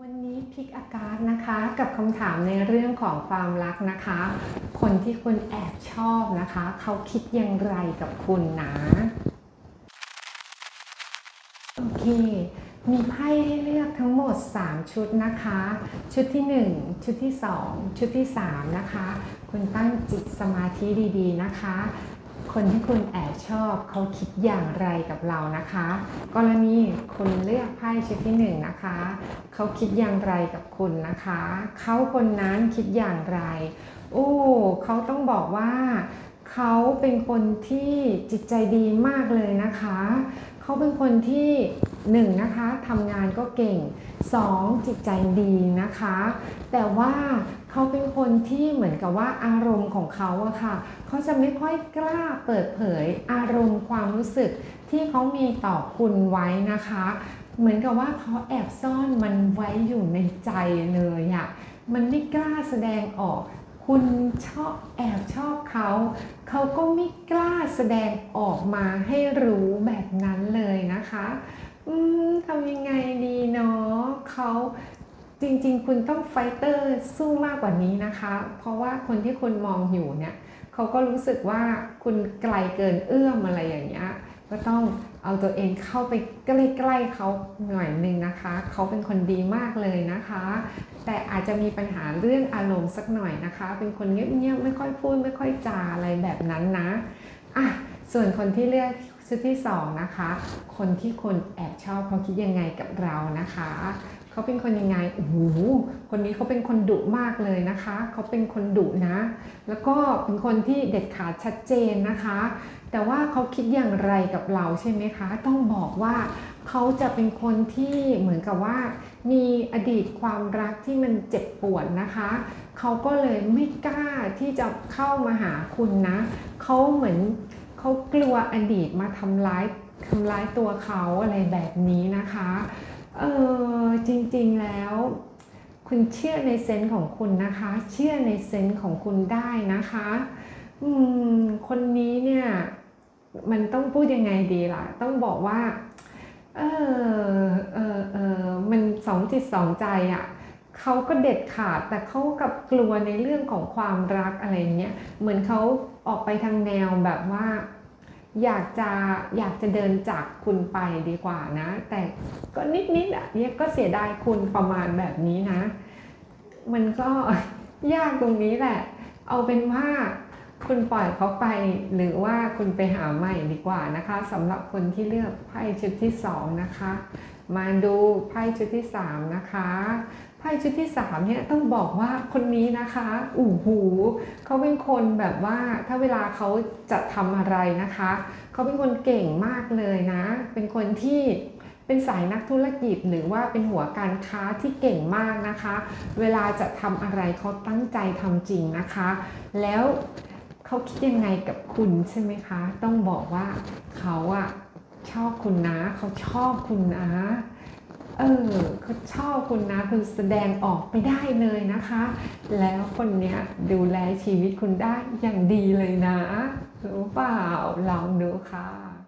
วันนี้พิกอากาศนะคะกับคำถามในเรื่องของความรักนะคะ คนที่คุณแอบชอบนะคะ เขาคิดอย่างไรกับคุณนะโอเค มีไพ่ให้เลือกทั้งหมด 3 ชุดนะคะ ชุดที่ 1 ชุดที่ 2 ชุดที่ 3 นะคะ คุณตั้งจิตสมาธิดีๆนะคะ คนที่คุณแอบชอบเขาคิดอย่างไรกับเรานะคะ กรณีคุณเลือกไพ่ชุดที่หนึ่งนะคะเขาคิดอย่างไรกับคุณนะคะเขาคนนั้นคิดอย่างไรโอ้เขาต้องบอกว่า เขาเป็นคนที่จิตใจดีมากเลยนะคะ เขาเป็นคนที่หนึ่งนะคะทำงานก็เก่งสองจิตใจดีนะคะ แต่ว่าเขาเป็นคนที่เหมือนกับว่าอารมณ์ของเขาอะค่ะ เขาจะไม่ค่อยกล้าเปิดเผยอารมณ์ความรู้สึกที่เขามีต่อคุณไว้นะคะ เหมือนกับว่าเขาแอบซ่อนมันไว้อยู่ในใจเลยอะมันไม่กล้าแสดงออก คุณชอบแอบชอบเขา เขาก็ไม่กล้าแสดงออกมาให้รู้แบบนั้นเลยนะคะ อืมทำยังไงดีเนาะเขาจริงๆ คุณต้องไฟเตอร์สู้มากกว่านี้นะคะ เพราะว่าคนที่คุณมองอยู่เนี่ย เขาก็รู้สึกว่าคุณไกลเกินเอื้อมอะไรอย่างเงี้ย ก็ต้องเอาตัวเองเข้าไปใกล้ๆเขาหน่อยหนึ่งนะคะ เขาเป็นคนดีมากเลยนะคะ แต่อาจจะมีปัญหาเรื่องอารมณ์สักหน่อยนะคะ เป็นคนเงียบๆไม่ค่อยพูด ไม่ค่อยจาอะไรแบบนั้นนะอะส่วนคนที่เลือกชุดที่สองนะคะ คนที่คนแอบชอบเขาคิดยังไงกับเรานะคะ เขาเป็นคนยังไงโอ้โหคนนี้เขาเป็นคนดุมากเลยนะคะ เขาเป็นคนดุนะ แล้วก็เป็นคนที่เด็ดขาดชัดเจนนะคะ แต่ว่าเขาคิดอย่างไรกับเราใช่ไหมคะ ต้องบอกว่าเขาจะเป็นคนที่เหมือนกับว่า มีอดีตความรักที่มันเจ็บปวดนะคะ เขาก็เลยไม่กล้าที่จะเข้ามาหาคุณนะ เขาเหมือนเขากลัวอดีตมาทำร้ายทำร้ายตัวเขาอะไรแบบนี้นะคะ เออจริงๆแล้ว คุณเชื่อในเซนส์ของคุณนะคะ เชื่อในเซนส์ของคุณได้นะคะอืมคนนี้เนี่ยมันต้องพูดยังไงดีล่ะ ต้องบอกว่า เออเออเออมันสองจิตสองใจอะ่ะเขาก็เด็ดขาดแต่เขากับกลัวในเรื่องของความรักอะไรเงี้ยเหมือนเขาออกไปทางแนวแบบว่า อยากจะอยากจะเดินจากคุณไปดีกว่านะ แต่ก็นิดๆอะเยก็เสียดายคุณประมาณแบบนี้นะ มันก็ยากตรงนี้แหละ เอาเป็นว่าคุณปล่อยเขาไปหรือว่าคุณไปหาใหม่ดีกว่านะคะสำหรับคนที่เลือกไพ่ชุดที่สองนะคะ มาดูไพ่ชุดที่สามนะคะ ไพ่ชุดที่สามเนี่ยต้องบอกว่าคนนี้นะคะอู้หูเขาเป็นคนแบบว่าถ้าเวลาเขาจะทำอะไรนะคะเขาเป็นคนเก่งมากเลยนะ เป็นคนที่เป็นสายนักธุรกิจหรือว่าเป็นหัวการค้าที่เก่งมากนะคะ เวลาจะทำอะไรเขาตั้งใจทำจริงนะคะ แล้วเขาคิดยังไงกับคุณใช่ไหมคะ ต้องบอกว่าเขาอะชอบคุณนะเขาชอบคุณนะเออ ชอบคุณนะ คุณแสดงออกไปได้เลยนะคะ แล้วคนเนี้ยดูแลชีวิตคุณได้อย่างดีเลยนะ รู้เปล่าลองดูค่ะ